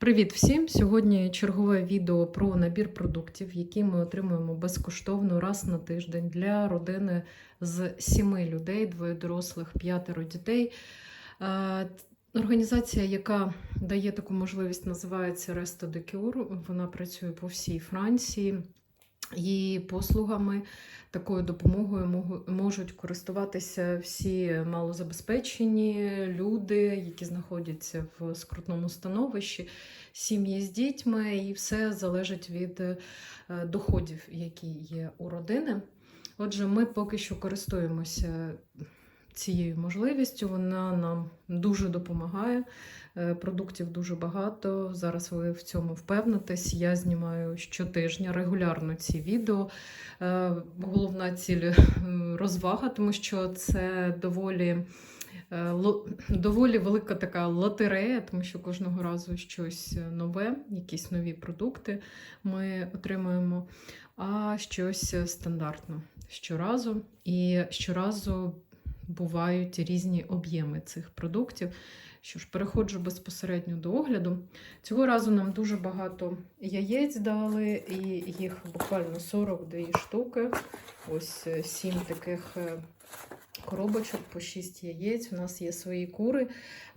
Привіт всім! Сьогодні чергове відео про набір продуктів, які ми отримуємо безкоштовно раз на тиждень для родини з сіми людей, двоє дорослих, п'ятеро дітей. Е, Організація, яка дає таку можливість, називається Resto de Cure. Вона працює по всій Франції. Її послугами, такою допомогою можуть користуватися всі малозабезпечені люди, які знаходяться в скрутному становищі, сім'ї з дітьми, і все залежить від е, доходів, які є у родини. Отже, ми поки що користуємося цією можливістю. Вона нам дуже допомагає. Е, Продуктів дуже багато. Зараз ви в цьому впевнитесь. Я знімаю щотижня регулярно ці відео. Е, Головна ціль е, розвага, тому що це доволі. Доволі велика така лотерея, тому що кожного разу щось нове, якісь нові продукти ми отримуємо, а щось стандартно щоразу. І щоразу бувають різні об'єми цих продуктів. Що ж, переходжу безпосередньо до огляду. Цього разу нам дуже багато яєць дали, і їх буквально 42 штуки. Ось е, сім таких е, коробочок по 6 яєць. У нас є свої кури,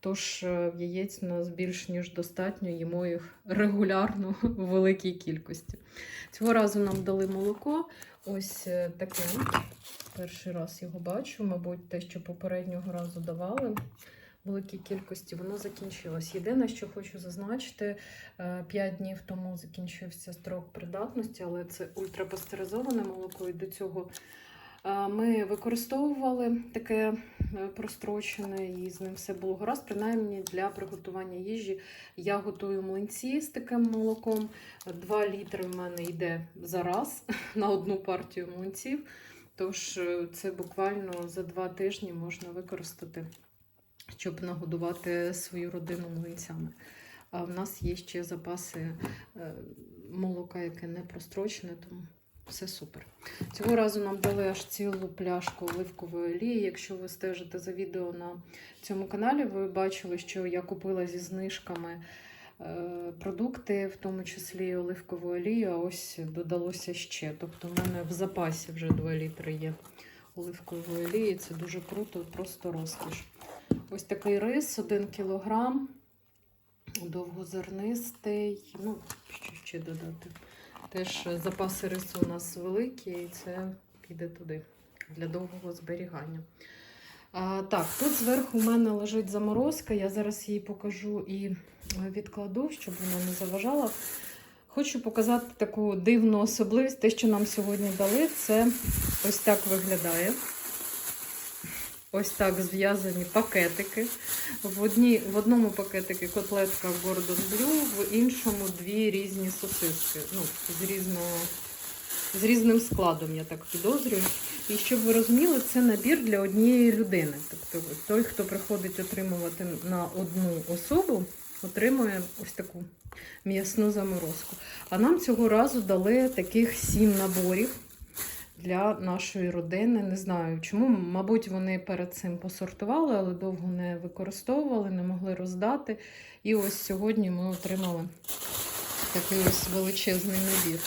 тож е, яєць у нас більш ніж достатньо, їмо їх регулярно у великій кількості. Цього разу нам дали молоко. Ось е, таке. Перший раз його бачу, мабуть, те, що попереднього разу давали в великій кількості, воно закінчилось. Єдине, що хочу зазначити, 5 днів тому закінчився строк придатності, але це ультрапастеризоване молоко, і до цього е, ми використовували таке е, прострочене, і з ним все було гаразд. Принаймні для приготування їжі я готую млинці з таким молоком. 2 літри в мене йде за раз на одну партію млинців. Тож е, це буквально за два тижні можна використати, щоб нагодувати свою родину млинцями. А в нас є ще запаси е, молока, яке не прострочене, тому все супер. Цього разу нам дали аж цілу пляшку оливкової олії. Якщо ви стежите за відео на цьому каналі, ви бачили, що я купила зі знижками е, продукти, в тому числі і оливкову олію, а ось додалося ще. Тобто в мене в запасі вже 2 літри є оливкової олії. Це дуже круто, просто розкіш. Ось такий рис, 1 кілограм, довгозернистий. Ну, що ще додати? Теж запаси рису у нас великі, і це піде туди для довгого зберігання. А, так, тут зверху у мене лежить заморозка. Я зараз її покажу і відкладу, щоб вона не заважала. Хочу показати таку дивну особливість. Те, що нам сьогодні дали, це ось так виглядає. Ось так зв'язані пакетики. В, одній, в одному пакетику котлетка Гордон Блю, в іншому дві різні сосиски. Ну, з, різного, з різним складом, я так підозрюю. І щоб ви розуміли, це набір для однієї людини. Тобто той, хто приходить отримувати на одну особу, отримує ось таку м'ясну заморозку. А нам цього разу дали таких сім наборів для нашої родини. Не знаю чому. Мабуть, вони перед цим посортували, але довго не використовували, не могли роздати. І ось сьогодні ми отримали такий ось величезний набір.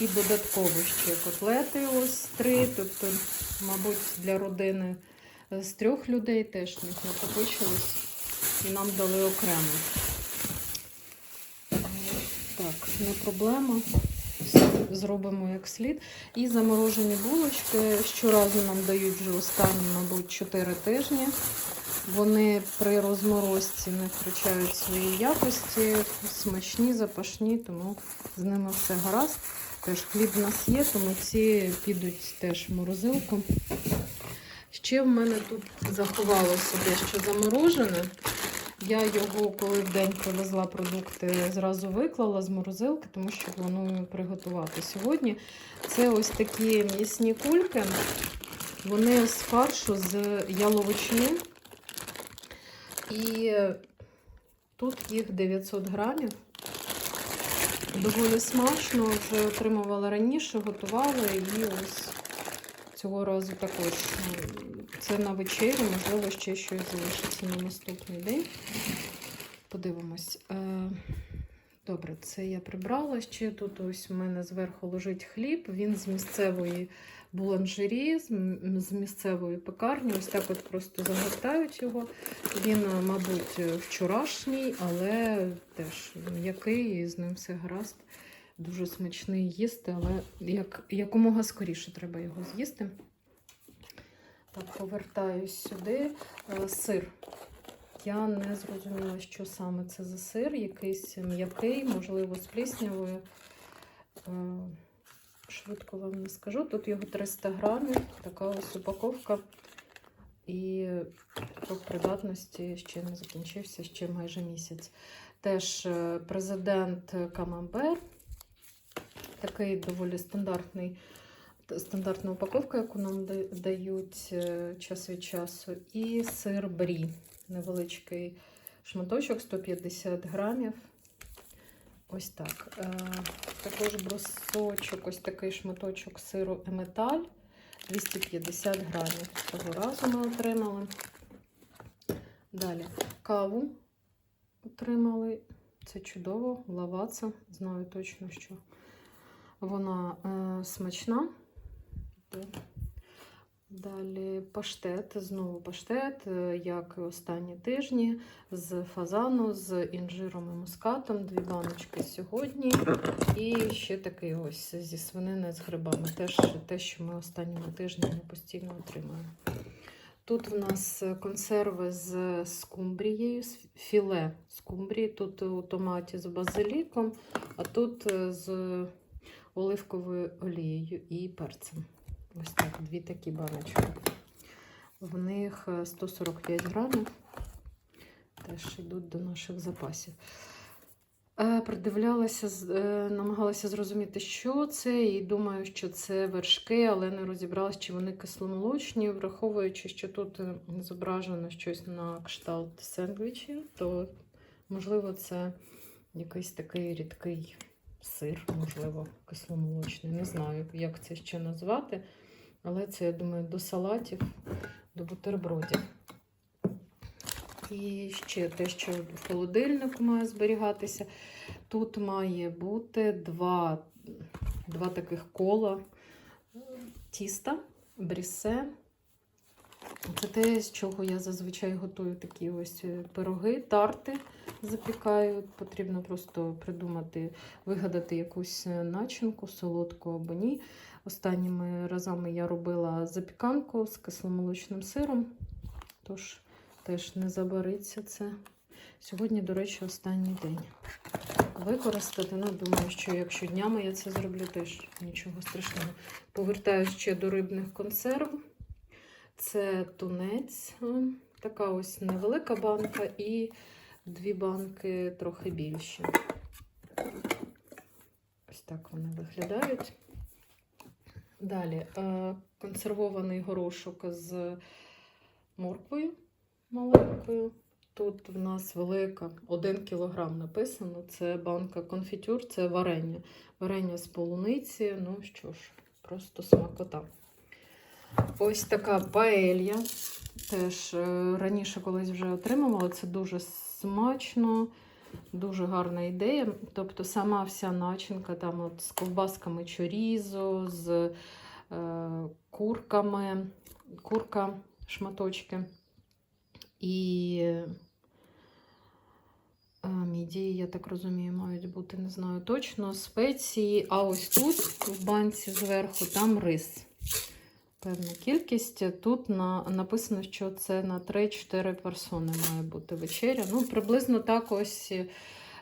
І додатково ще котлети ось три. Тобто, мабуть, для родини з трьох людей теж них накопичилось. І нам дали окремо. Так, не проблема. Зробимо як слід. І заморожені булочки щоразу нам дають вже останні, мабуть, 4 тижні. Вони при розморозці не втрачають свої якості, смачні, запашні, тому з ними все гаразд. Теж хліб в нас є, тому ці підуть теж в морозилку. Ще в мене тут заховалося дещо заморожене. Я його, коли в день привезла продукти, зразу виклала з морозилки, тому що планую приготувати сьогодні. Це ось такі м'ясні кульки. Вони з фаршу з яловичини. І тут їх 900 грамів. Доволі смачно, вже отримувала раніше, готувала і ось цього разу також. Це на вечерю, можливо, ще щось залишиться на наступний день. Подивимось. Е, Добре, це я прибрала. Ще тут ось у мене зверху лежить хліб. Він з місцевої буланжері, з місцевої пекарні. Ось так от просто загортають його. Він, е, мабуть, вчорашній, але теж м'який, і з ним все гаразд. Дуже смачний їсти, але як, якомога скоріше треба його з'їсти. Так, повертаюсь сюди. Е, Сир. Я не зрозуміла, що саме це за сир, якийсь м'який, можливо, з пліснявою. Е, Швидко вам не скажу. Тут його 300 грамів, така ось упаковка. І срок придатності ще не закінчився, ще майже місяць. Теж е, президент Камамбер. Такий доволі стандартний, стандартна упаковка, яку нам дають е, час від часу. І сир брі. Невеличкий шматочок 150 грамів. Ось так. Е, Також брусочок, ось такий шматочок сиру Еметаль 250 грамів. Цього разу ми отримали. Далі каву отримали. Це чудово, лаваца. Знаю точно, що вона е, смачна. Далі паштет, знову паштет, е, як і останні тижні, з фазану, з інжиром і мускатом, дві баночки сьогодні. І ще такий ось зі свинини з грибами. Теж те, що ми останніми тижнями постійно отримуємо. Тут в нас консерви з скумбрією, з філе скумбрії. Тут у томаті з базиліком, а тут е, з оливковою олією і перцем. Ось так, дві такі баночки. В них е, 145 грамів. Теж йдуть до наших запасів. Е, Придивлялася, е, намагалася зрозуміти, що це, і думаю, що це вершки, але не розібралася, чи вони кисломолочні, враховуючи, що тут е, зображено щось на кшталт сендвічів, то можливо це якийсь такий рідкий сир, можливо, кисломолочний. Не знаю, як це ще назвати. Але це, я думаю, до салатів, до бутербродів. І ще те, що в холодильнику має зберігатися. Тут має бути два, два таких кола е, тіста, брісе. Це те, з чого я зазвичай готую такі ось е, пироги, тарти запікаю. Потрібно просто придумати, вигадати якусь е, начинку, солодку або ні. Останніми разами я робила запіканку з кисломолочним сиром, тож теж не забариться це. Сьогодні, до речі, останній день. Використати, ну, думаю, що якщо днями я це зроблю, теж нічого страшного. Повертаю ще до рибних консерв. Це тунець, така ось невелика банка і дві банки трохи більші. Ось так вони виглядають. Далі е, консервований горошок з морквою маленькою. Тут в нас велика, 1 кілограм написано. Це банка конфітюр, це варення. Варення з полуниці. Ну що ж, просто смакота. Ось така паелья. Теж е, раніше колись вже отримувала. Це дуже смачно, дуже гарна ідея. Тобто сама вся начинка там от з ковбасками чорізо, з е, курками, курка, шматочки. І е, мідії, я так розумію, мають бути, не знаю точно, спеції. А ось тут, в банці зверху, там рис. Певна кількість. Тут на, написано, що це на 3-4 персони має бути вечеря. Ну, приблизно так ось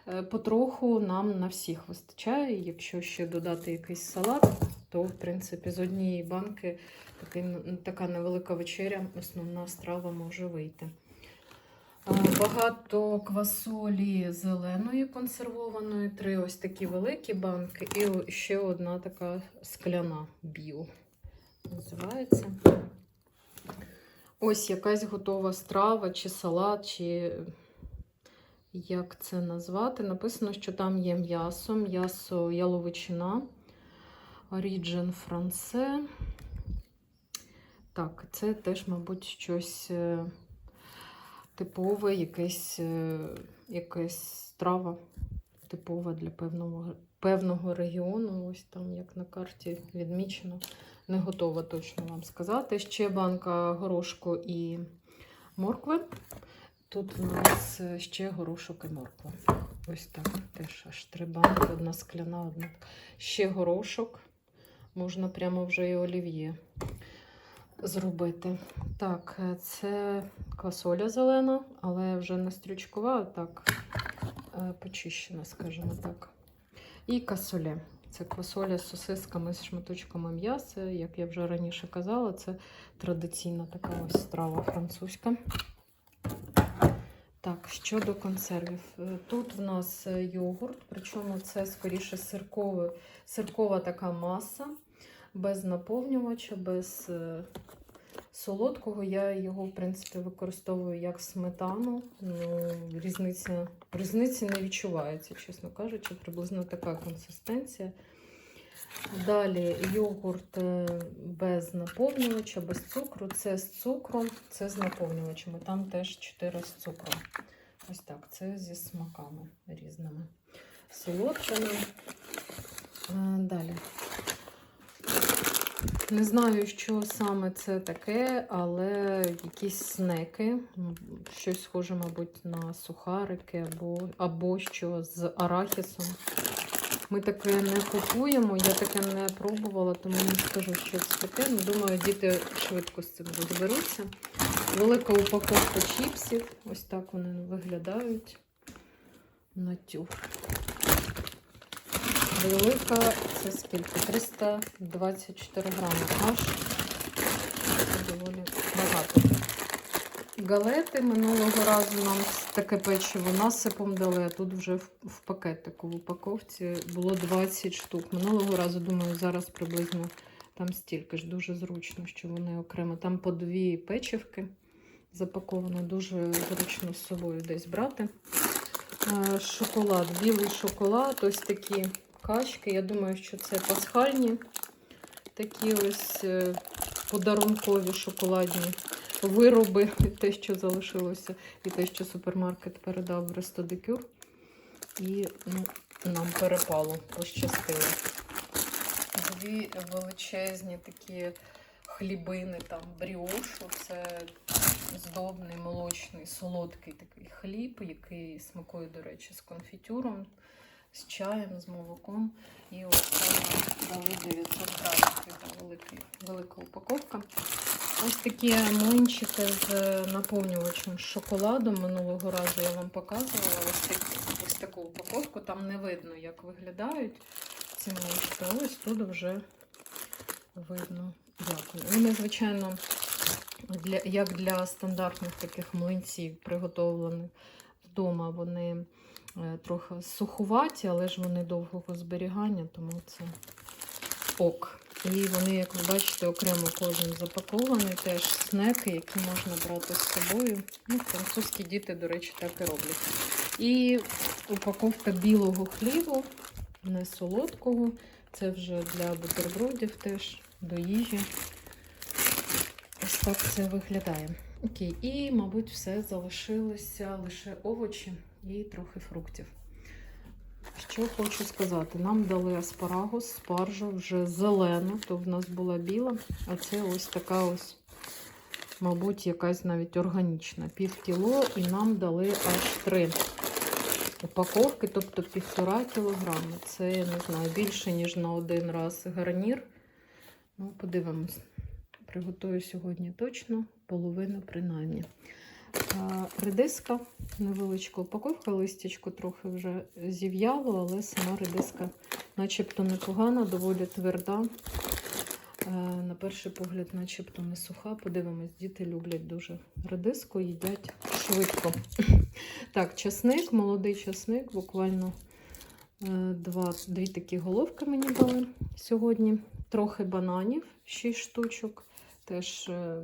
е, потроху нам на всіх вистачає. Якщо ще додати якийсь салат, то, в принципі, з однієї банки такий, така невелика вечеря, основна страва може вийти. Багато квасолі зеленої консервованої, три ось такі великі банки, і ще одна така скляна біо називається. Ось якась готова страва, чи салат, чи як це назвати. Написано, що там є м'ясо, м'ясо яловичина, Origin France. Так, це теж, мабуть, щось е, типове, якесь, е, якась страва типова для певного, певного регіону. Ось там, як на карті відмічено. Не готова точно вам сказати. Ще банка горошку і моркви. Тут у нас ще горошок і морква. Ось так. Теж аж три банки, одна скляна, одна. Ще горошок. Можна прямо вже і олів'є зробити. Так, це квасоля зелена, але вже не стрючкова, а так е, почищена, скажімо так. І касоле. Це квасоля з сосисками з шматочками м'яса. Як я вже раніше казала, це традиційна така ось страва французька. Так, щодо консервів. Е, Тут в нас е, йогурт, причому це скоріше сирковий, сиркова така маса, без наповнювача, без е, солодкого. Я його, в принципі, використовую як сметану. Ну, різниця, різниці не відчувається, чесно кажучи, приблизно така консистенція. Далі йогурт е, без наповнювача, без цукру. Це з цукром, це з наповнювачами. Там теж 4 з цукром. Ось так, це зі смаками різними. Солодкими. Е, Далі. Не знаю, що саме це таке, але якісь снеки, щось схоже, мабуть, на сухарики або, або що з арахісом. Ми таке не купуємо, я таке не пробувала, тому не скажу, що це таке. Ну, Думаю, діти швидко з цим розберуться. Велика упаковка чіпсів. Ось так вони виглядають. Натюр. Велика, це скільки? 324 грами аж. Це доволі багато. Галети минулого разу нам таке печиво насипом дали, а тут вже в, пакетику, в упаковці було 20 штук. Минулого разу, думаю, зараз приблизно там стільки ж. Дуже зручно, що вони окремо. Там по дві печивки запаковано, дуже зручно з собою десь брати. Е, Шоколад, білий шоколад, ось такі качки. Я думаю, що це пасхальні. Такі ось е, подарункові шоколадні вироби, те, що залишилося, і те, що супермаркет передав в Рестодекюр. І ну, нам перепало, пощастило. Дві величезні такі хлібини, там бріошу. Це здобний, молочний, солодкий такий хліб, який смакує, до речі, з конфітюром, з чаєм, з молоком. І ось дали 900 грамів, така велика упаковка. Ось такі млинчики з наповнювачем з шоколадом. Минулого разу я вам показувала ось, такі, ось таку упаковку. Там не видно, як виглядають ці млинчики. Ось тут вже видно. Як. Вони, звичайно, для, як для стандартних таких млинців, приготовлених вдома, вони е, трохи сухуваті, але ж вони довгого зберігання, тому це ок. І вони, як ви бачите, окремо кожен запакований, теж снеки, які можна брати з собою. Ну, французькі діти, до речі, так і роблять. І упаковка білого хлібу, не солодкого. Це вже для бутербродів теж до їжі. Ось так це виглядає. Окей, і, мабуть, все залишилося лише овочі і трохи фруктів. Що хочу сказати, нам дали аспарагус, спаржу вже зелену, то в нас була біла, а це ось така ось, мабуть, якась навіть органічна. Пів кіло, і нам дали аж три упаковки, тобто півтора кілограми. Це, я не знаю, більше, ніж на один раз гарнір. Ну, подивимось. Приготую сьогодні точно половину принаймні. Редиска, невеличка упаковка, листячко трохи вже зів'яло, але сама редиска начебто непогана, доволі тверда. Е, На перший погляд, начебто не суха. Подивимось, діти люблять дуже редиску, їдять швидко. Так, часник, молодий часник, буквально е, два, дві такі головки мені дали сьогодні. Трохи бананів, 6 штучок. Теж, е,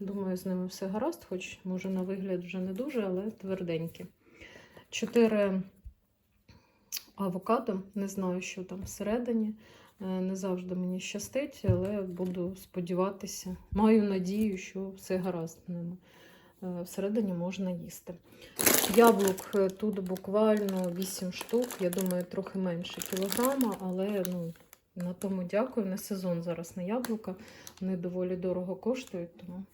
думаю, з ними все гаразд, хоч, може, на вигляд вже не дуже, але тверденькі. Чотири авокадо, не знаю, що там всередині. Е, Не завжди мені щастить, але буду сподіватися. Маю надію, що все гаразд з ними. е, всередині можна їсти. Яблук тут буквально 8 штук, я думаю, трохи менше кілограма, але ну, на тому дякую. Не сезон зараз на яблука. Вони доволі дорого коштують, тому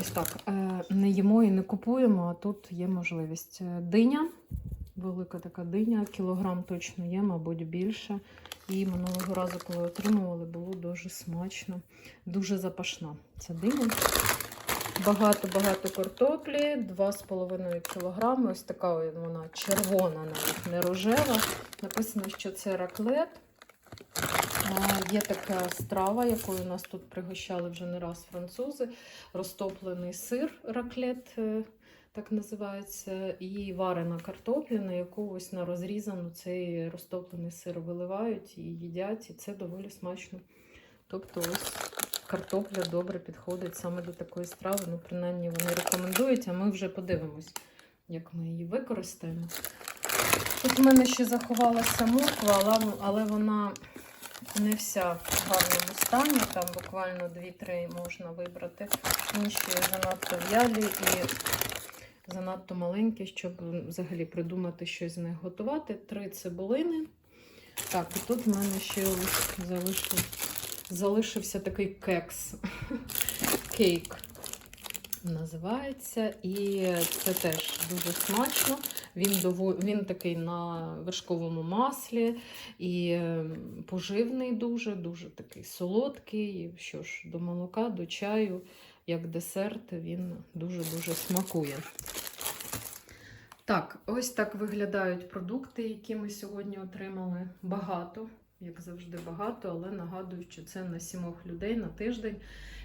ось так. Е, Не їмо і не купуємо, а тут є можливість. Е, Диня, велика така диня, кілограм точно є, мабуть, більше. І минулого разу, коли отримували, було дуже смачно, дуже запашна ця диня. Багато-багато картоплі, 2,5 кг. Ось така вона червона, навіть не рожева. Написано, що це раклет. Є така страва, якою нас тут пригощали вже не раз французи. Розтоплений сир раклет, е, так називається, і варена картопля, на яку ось на розрізану цей розтоплений сир виливають і їдять, і це доволі смачно. Тобто ось картопля добре підходить саме до такої страви. Ну, принаймні вони рекомендують, а ми вже подивимось, як ми її використаємо. Тут в мене ще заховалася морква, але вона не вся в гарному стані. Там буквально 2-3 можна вибрати. Інші занадто в'ялі і занадто маленькі, щоб взагалі придумати щось з них готувати. Три цибулини. Так, і тут в мене ще залишив, залишився такий кекс. Кейк називається. І це теж дуже смачно. Він, дово... Він такий на вершковому маслі і е, поживний дуже, дуже такий солодкий. Що ж, до молока, до чаю, як десерт, він дуже-дуже смакує. Так, ось так виглядають продукти, які ми сьогодні отримали. Багато, як завжди, багато, але нагадую, що це на сімох людей на тиждень.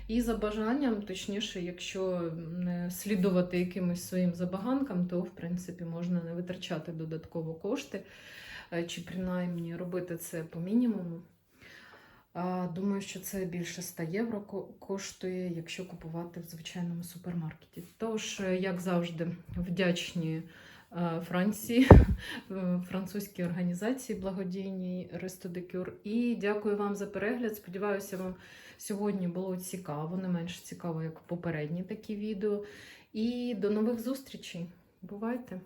І за бажанням, точніше, якщо не слідувати якимось своїм забаганкам, то в принципі можна не витрачати додатково кошти, е, чи принаймні робити це по мінімуму. Думаю, що це більше 100 євро коштує, якщо купувати в звичайному супермаркеті. Тож, е, як завжди, вдячні е, Франції, французькій організації благодійній Рестодекюр. І дякую вам за перегляд. Сподіваюся, вам сьогодні було цікаво, не менш цікаво, як попередні такі відео. І до нових зустрічей. Бувайте!